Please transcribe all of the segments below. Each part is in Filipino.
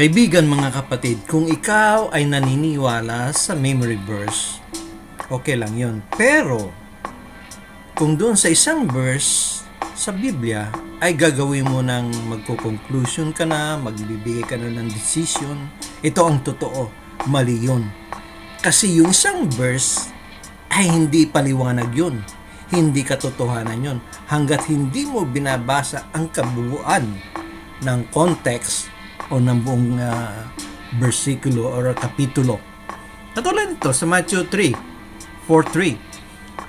Kaibigan mga kapatid, kung ikaw ay naniniwala sa memory verse, okay lang yun. Pero, kung doon sa isang verse sa Biblia, ay gagawin mo ng magko-conclusion ka na, magbibigay ka na ng decision, ito ang totoo, mali yun. Kasi yung isang verse ay hindi paliwanag yun. Hindi katotohanan yun. Hanggat hindi mo binabasa ang kabuuan ng context o ng buong uh, versikulo or kapitulo. Katulad nito sa Matthew 3, 4.3.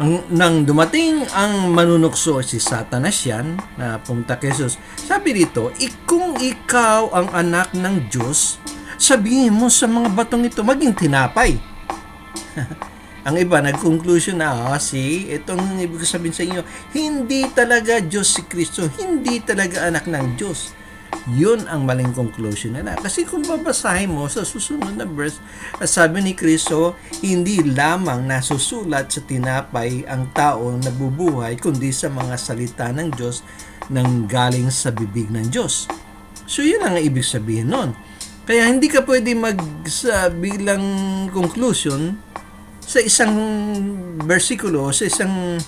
Nang, nang dumating ang manunukso si Satanas yan, na pumunta kay Jesus, sabi dito, kung ikaw ang anak ng Diyos, sabihin mo sa mga batong ito, maging tinapay. ang iba, nag-conclusion na, ah, see, itong ibig sabihin sa inyo, hindi talaga Diyos si Kristo, hindi talaga anak ng Diyos. Yun ang maling conclusion nila. Kasi kung babasahin mo sa susunod na verse, sabi ni Kristo, hindi lamang nasusulat sa tinapay ang tao na bubuhay, kundi sa mga salita ng Diyos nang galing sa bibig ng Diyos. So yun ang ibig sabihin nun. Kaya hindi ka pwede mag sa bilang conclusion sa isang versikulo, sa isang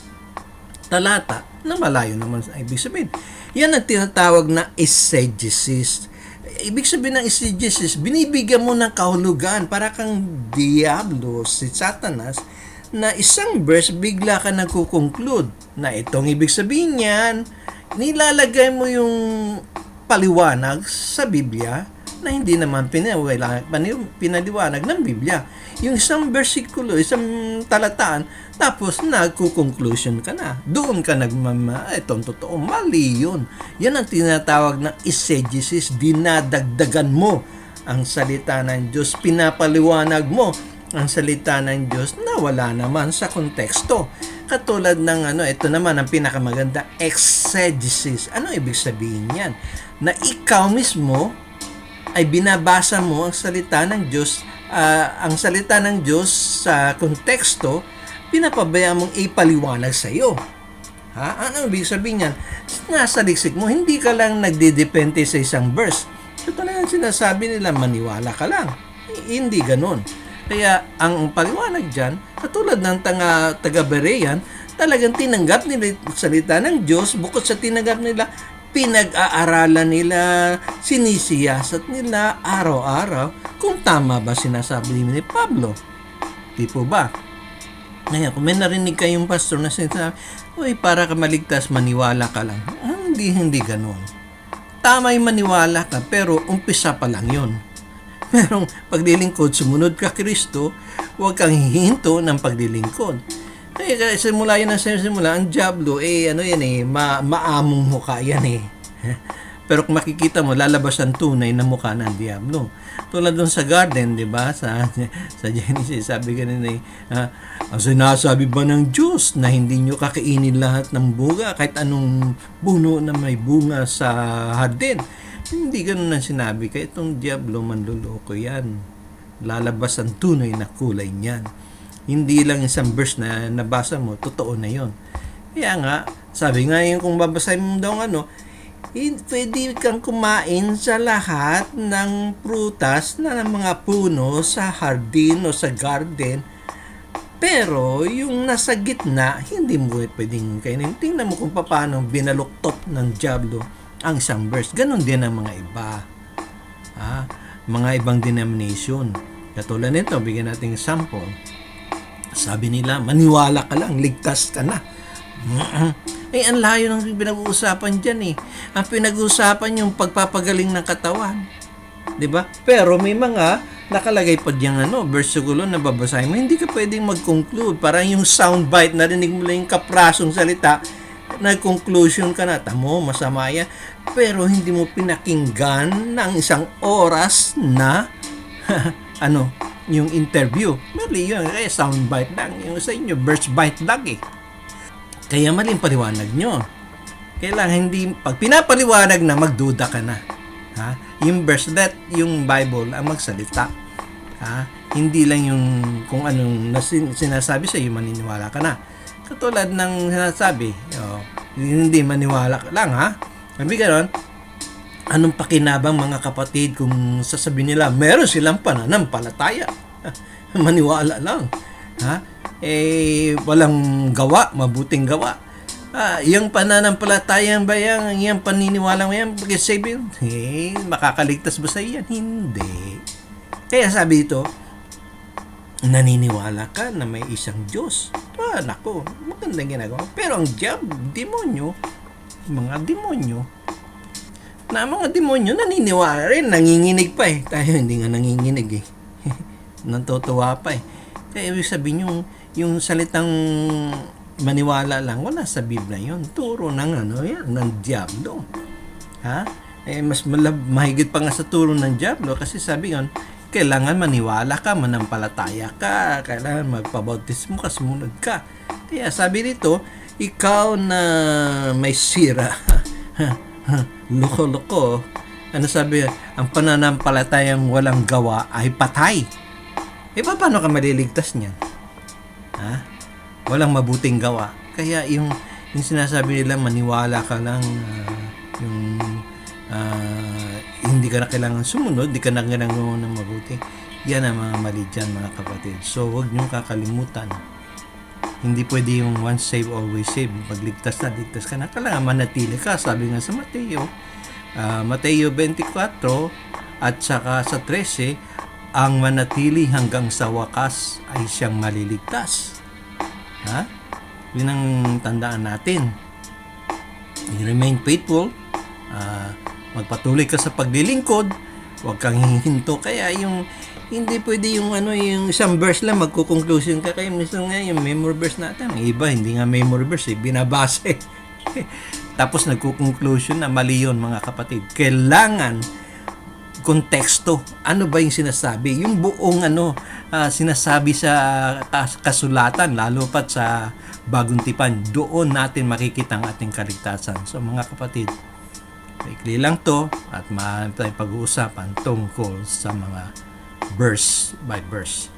talata na malayo naman sa ibig sabihin. Yan ang tinatawag na exegesis. Ibig sabihin ng exegesis, binibigyan mo ng kahulugan para kang diablo, si satanas, na isang verse bigla ka nagko-conclude na itong ibig sabihin niyan, nilalagay mo yung paliwanag sa Biblia na hindi naman pinaliwanag, pinaliwanag ng Biblia. Yung isang versikulo, isang talataan, tapos nagko-conclusion ka na. Doon ka nagmama, itong totoo, mali yun. Yan ang tinatawag na exegesis, dinadagdagan mo ang salita ng Diyos, pinapaliwanag mo ang salita ng Diyos na wala naman sa konteksto. Katulad ng ano, ito naman ang pinakamaganda, exegesis. Ano ibig sabihin yan? Na ikaw mismo ay binabasa mo ang salita ng Diyos, uh, ang salita ng Diyos sa konteksto, pinapabayaan mong ipaliwanag sa iyo. Ha? Ano ibig sabihin yan? Nasa liksik mo, hindi ka lang nagdidepende sa isang verse. Ito na sinasabi nila, maniwala ka lang. Hindi ganun. Kaya ang paliwanag dyan, katulad ng tanga, taga-Berean, talagang tinanggap nila salita ng Diyos, bukod sa tinanggap nila, pinag-aaralan nila, sinisiyasat nila araw-araw kung tama ba sinasabi ni Pablo. Di po ba? Ngayon, kung may narinig kayong pastor na sinasabi, Uy, para ka maligtas, maniwala ka lang. Ah, hindi, hindi ganun. Tama yung maniwala ka, pero umpisa pa lang yon. Merong paglilingkod, sumunod ka Kristo, huwag kang hihinto ng paglilingkod. Eh, kaya simula yun ang simula, ang Diablo, eh, ano yan eh, ma maamong mukha yan eh. Pero kung makikita mo, lalabas ang tunay na mukha ng Diablo. Tulad dun sa garden, di ba? Sa, sa Genesis, sabi ganun eh, uh, sinasabi ba ng Diyos na hindi nyo kakainin lahat ng bunga, kahit anong puno na may bunga sa hardin. Hindi ganun ang sinabi. Kaya itong Diablo, manluloko yan. Lalabas ang tunay na kulay niyan hindi lang isang verse na nabasa mo, totoo na yon. Kaya nga, sabi nga yung kung babasahin mo daw ano, pwede kang kumain sa lahat ng prutas na ng mga puno sa hardin o sa garden. Pero yung nasa gitna, hindi mo pwedeng kainin. Tingnan mo kung paano binaluktot ng Diablo ang isang verse. Ganon din ang mga iba. Ah, mga ibang denomination. Katulad nito, bigyan nating sample sabi nila, maniwala ka lang, ligtas ka na. Eh, ang layo ng pinag-uusapan dyan eh. Ang pinag-uusapan yung pagpapagaling ng katawan. ba? Pero may mga nakalagay pa diyan ano, versikulo na babasahin mo, hindi ka pwedeng mag-conclude. Parang yung soundbite, narinig mo lang yung kaprasong salita, nag-conclusion ka na, tamo, masama yan. Pero hindi mo pinakinggan ng isang oras na, ano, yung interview. Mali yun, kaya soundbite lang. Yung sa inyo, burst bite lang eh. Kaya maling paliwanag nyo. Kailangan hindi, pag pinapaliwanag na, magduda ka na. Ha? Yung verse that, yung Bible ang magsalita. Ha? Hindi lang yung kung anong nasin, sinasabi sa iyo, maniniwala ka na. Katulad ng sinasabi, oh, hindi maniwala ka lang ha. Sabi ganon, anong pakinabang mga kapatid kung sasabihin nila meron silang pananampalataya? Maniwala lang. Ha? Eh, walang gawa, mabuting gawa. Ah, yung pananampalatayang ba yan, yung paniniwala mo yan, pag-save yun, eh, makakaligtas ba sa yan? Hindi. Kaya sabi ito, naniniwala ka na may isang Diyos. Ah, nako, magandang ginagawa. Pero ang diab, demonyo, mga demonyo, na mga demonyo naniniwala rin, nanginginig pa eh. Tayo hindi nga nanginginig eh. Natutuwa pa eh. Kaya ibig sabihin yung, yung salitang maniwala lang, wala sa Biblia yun. Turo ng ano yan, ng diablo. Ha? Eh, mas malab, mahigit pa nga sa turo ng diablo kasi sabi yun, kailangan maniwala ka, manampalataya ka, kailangan magpabautismo ka, sumunod ka. Kaya sabi dito, ikaw na may sira, loko-loko, ano sabi, ang pananampalatayang walang gawa ay patay. E paano ka maliligtas niyan? Ha? Walang mabuting gawa. Kaya yung, yung sinasabi nila, maniwala ka lang, ah, yung ah, hindi ka na kailangan sumunod, hindi ka na kailangan ng mabuti. Yan ang mga mali dyan, mga kapatid. So, huwag niyong kakalimutan. Hindi pwede yung once save, always save. Pagligtas na, ligtas ka na. Kailangan manatili ka. Sabi nga sa Mateo, ah, Mateo 24 at saka sa 13, ang manatili hanggang sa wakas ay siyang maliligtas. Ha? Yun ang tandaan natin. You remain faithful. ah, magpatuloy ka sa paglilingkod. Huwag kang hihinto. Kaya yung hindi pwede yung ano yung isang verse lang magko-conclusion ka kaya minsan nga yung memory verse natin ang iba hindi nga memory verse eh, binabasa eh. tapos nagko-conclusion na mali yun mga kapatid kailangan konteksto. Ano ba yung sinasabi? Yung buong ano ah, sinasabi sa kas- kasulatan lalo pat sa bagong tipan. Doon natin makikita ang ating kaligtasan. So mga kapatid, maikli lang to at maaari tayong pag-uusapan tungkol sa mga verse by verse.